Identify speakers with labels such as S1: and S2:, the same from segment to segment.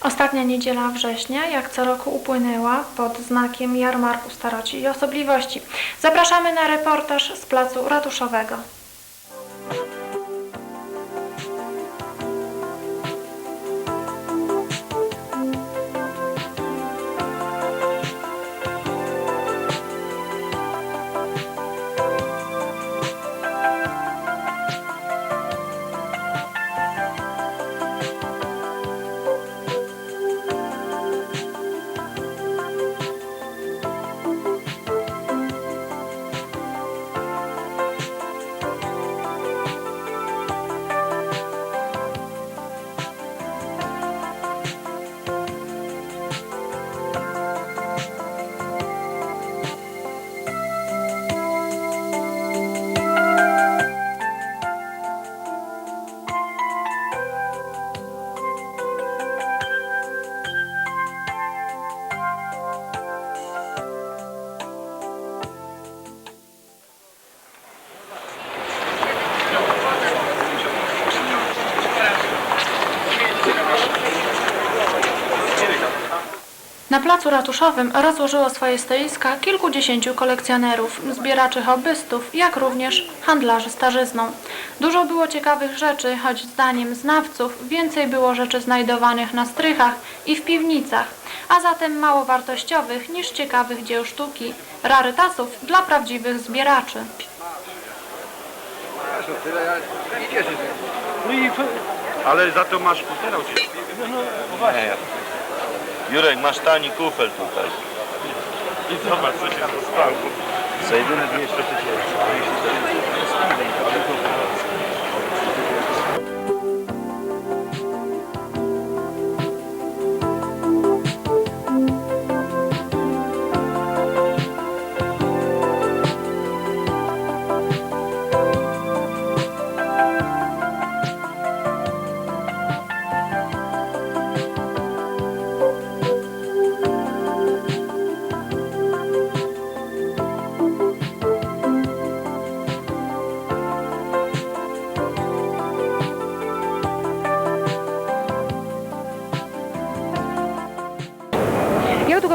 S1: Ostatnia niedziela września, jak co roku upłynęła pod znakiem Jarmarku Staroci i Osobliwości. Zapraszamy na reportaż z placu ratuszowego. Na placu ratuszowym rozłożyło swoje stoiska kilkudziesięciu kolekcjonerów, zbieraczy hobbystów, jak również handlarzy starzyzną. Dużo było ciekawych rzeczy, choć zdaniem znawców więcej było rzeczy znajdowanych na strychach i w piwnicach, a zatem mało wartościowych niż ciekawych dzieł sztuki, rarytasów dla prawdziwych zbieraczy.
S2: No
S3: Ale za to masz futerał
S2: no, no właśnie.
S4: Jurek, masz tani kufel tutaj.
S3: I zobacz, co się tu stało.
S4: Za jedyne 200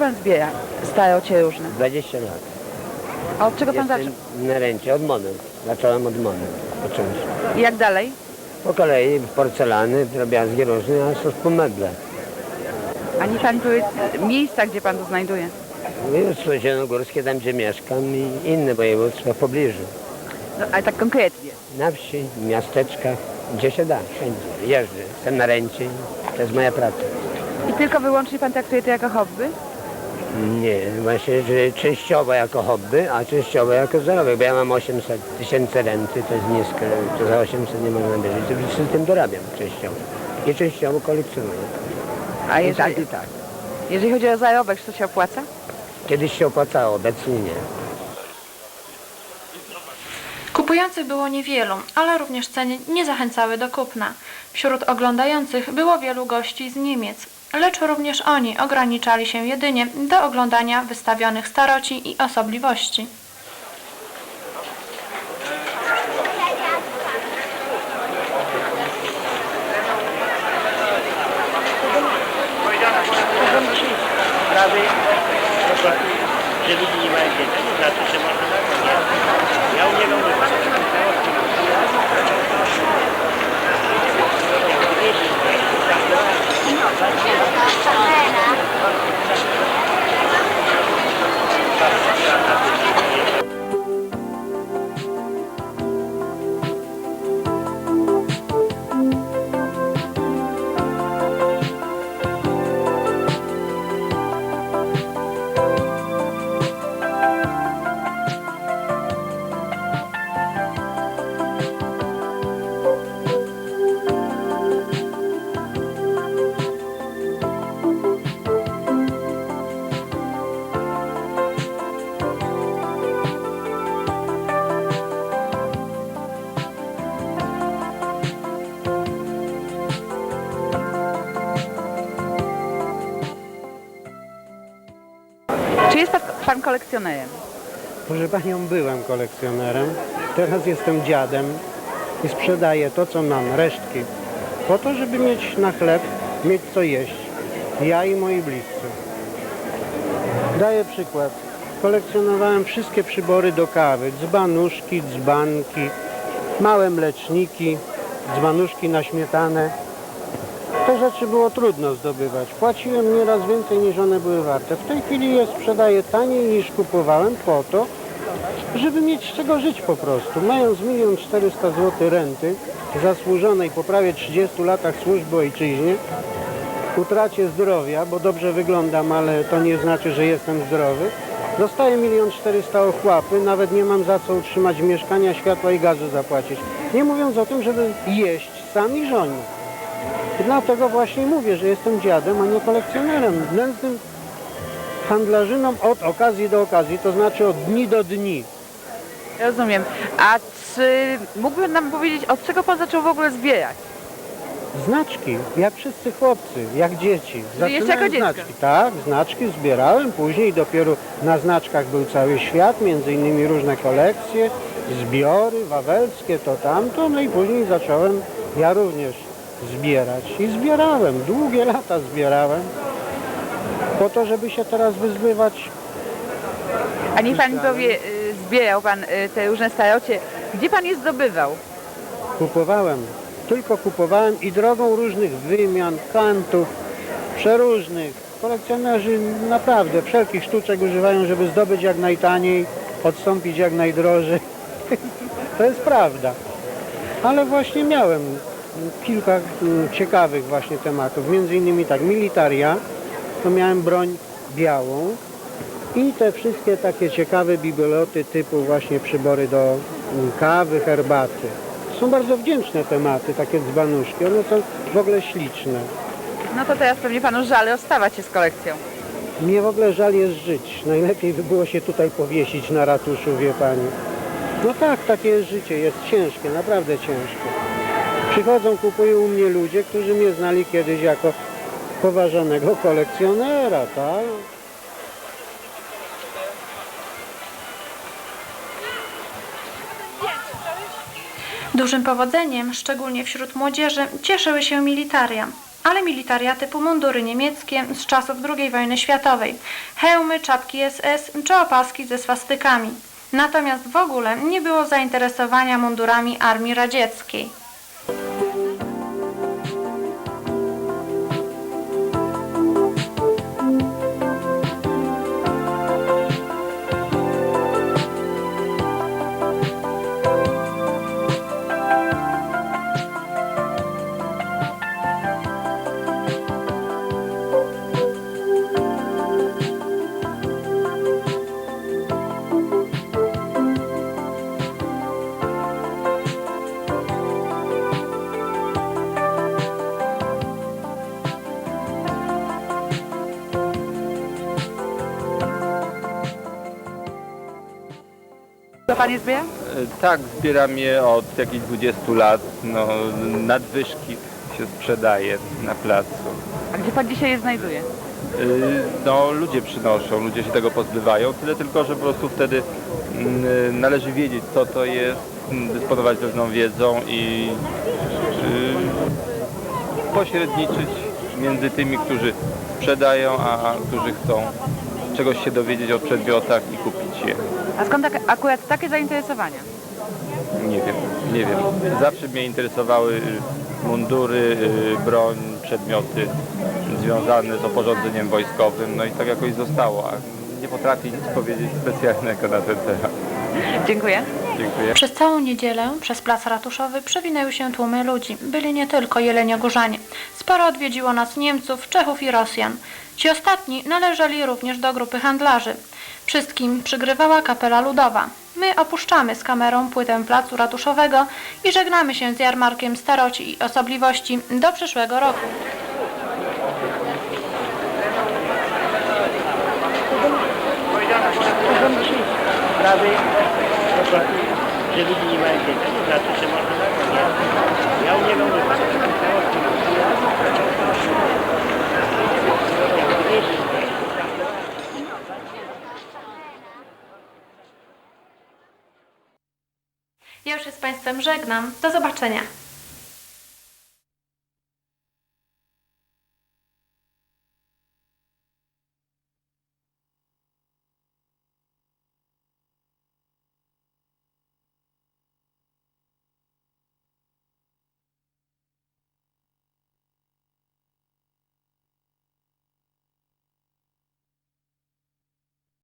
S5: pan zbiera starocie różne?
S6: 20 lat.
S5: A od czego pan
S6: Jestem
S5: zaczął?
S6: na rencie, od monet. Zacząłem od monet, począć.
S5: I jak dalej?
S6: Po kolei porcelany, drobiazgi różne, aż już po meble.
S5: A niech pan powie miejsca, gdzie pan to znajduje.
S6: Województwo zielonogórskie, tam gdzie mieszkam i inne województwa w pobliżu.
S5: No, ale tak konkretnie.
S6: Na wsi, w miasteczkach, gdzie się da, wszędzie. Jeżdżę, jestem na rencie i to jest moja praca.
S5: I tylko wyłącznie pan traktuje to jako hobby?
S6: Nie, właśnie, że częściowo jako hobby, a częściowo jako zarobek, bo ja mam 800 tysięcy renty, to jest nisko, to za 800 nie można bierze. To z tym dorabiam częściowo. I częściowo kolekcjonuję.
S5: A
S6: I tak,
S5: jeżeli,
S6: i tak.
S5: jeżeli chodzi o zarobek, czy to się opłaca?
S6: Kiedyś się opłacało, obecnie nie.
S1: Kupujących było niewielu, ale również ceny nie zachęcały do kupna. Wśród oglądających było wielu gości z Niemiec, lecz również oni ograniczali się jedynie do oglądania wystawionych staroci i osobliwości.
S2: แม่นะ
S5: Czy jest pan, pan kolekcjonerem?
S7: Proszę Panią, byłem kolekcjonerem, teraz jestem dziadem i sprzedaję to, co mam, resztki, po to, żeby mieć na chleb, mieć co jeść. Ja i moi bliscy. Daję przykład. Kolekcjonowałem wszystkie przybory do kawy. Dzbanuszki, dzbanki, małe mleczniki, dzbanuszki na śmietanę. Te rzeczy było trudno zdobywać. Płaciłem nieraz więcej niż one były warte. W tej chwili je sprzedaję taniej niż kupowałem po to, żeby mieć z czego żyć po prostu. Mając milion czterysta zł renty zasłużonej po prawie 30 latach służby ojczyźnie, utracie zdrowia, bo dobrze wyglądam, ale to nie znaczy, że jestem zdrowy, dostaję milion czterysta ochłapy, nawet nie mam za co utrzymać mieszkania, światła i gazu zapłacić. Nie mówiąc o tym, żeby jeść sam i żonić. Dlatego właśnie mówię, że jestem dziadem, a nie kolekcjonerem. Nędznym handlarzynom od okazji do okazji, to znaczy od dni do dni.
S5: Rozumiem. A czy mógłby nam powiedzieć, od czego pan zaczął w ogóle zbierać?
S7: Znaczki, jak wszyscy chłopcy, jak dzieci.
S5: Jeszcze jako dziecko?
S7: znaczki. Tak, znaczki zbierałem, później dopiero na znaczkach był cały świat, między innymi różne kolekcje, zbiory wawelskie, to tamto, no i później zacząłem ja również zbierać. I zbierałem, długie lata zbierałem, po to, żeby się teraz wyzbywać
S5: A niech pan mi powie, y, zbierał pan y, te różne starocie. Gdzie pan je zdobywał?
S7: Kupowałem, tylko kupowałem i drogą różnych wymian, kantów, przeróżnych. Kolekcjonerzy naprawdę wszelkich sztuczek używają, żeby zdobyć jak najtaniej, odstąpić jak najdrożej. To jest prawda. Ale właśnie miałem kilka mm, ciekawych właśnie tematów. Między innymi tak, militaria, to miałem broń białą i te wszystkie takie ciekawe bibeloty typu właśnie przybory do mm, kawy, herbaty. Są bardzo wdzięczne tematy, takie dzbanuszki. One są w ogóle śliczne.
S5: No to teraz pewnie panu żal rozstawać się z kolekcją.
S7: Mnie w ogóle żal jest żyć. Najlepiej by było się tutaj powiesić na ratuszu, wie pani. No tak, takie jest życie. Jest ciężkie, naprawdę ciężkie. Przychodzą, kupują u mnie ludzie, którzy mnie znali kiedyś jako poważanego kolekcjonera, tak?
S1: Dużym powodzeniem, szczególnie wśród młodzieży, cieszyły się militaria. Ale militaria typu mundury niemieckie z czasów II wojny światowej, hełmy, czapki SS czy opaski ze swastykami. Natomiast w ogóle nie było zainteresowania mundurami armii radzieckiej.
S5: Co pan je zbiera?
S8: Tak, zbieram je od jakichś 20 lat. No, nadwyżki się sprzedaje na placu.
S5: A gdzie pan dzisiaj je znajduje?
S8: Yy, No, ludzie przynoszą, ludzie się tego pozbywają, tyle tylko, że po prostu wtedy mm, należy wiedzieć, co to jest, mm, dysponować pewną wiedzą i pośredniczyć między tymi, którzy sprzedają, a którzy chcą czegoś się dowiedzieć o przedmiotach i kupić je.
S5: A skąd tak, akurat takie zainteresowania?
S8: Nie wiem, nie wiem. Zawsze mnie interesowały y, mundury, y, broń, przedmioty związane z oporządzeniem wojskowym, no i tak jakoś zostało, a nie potrafię nic powiedzieć specjalnego na ten temat.
S5: Dziękuję.
S8: Dziękuję.
S1: Przez całą niedzielę przez plac ratuszowy przewinęły się tłumy ludzi. Byli nie tylko jeleniogórzanie. Sporo odwiedziło nas Niemców, Czechów i Rosjan. Ci ostatni należeli również do grupy handlarzy. Wszystkim przygrywała kapela ludowa. My opuszczamy z kamerą płytę placu ratuszowego i żegnamy się z jarmarkiem staroci i osobliwości do przyszłego roku.
S2: prostu, że nie mają dzieci, znaczy, że można
S1: Ja już się z Państwem żegnam. Do zobaczenia.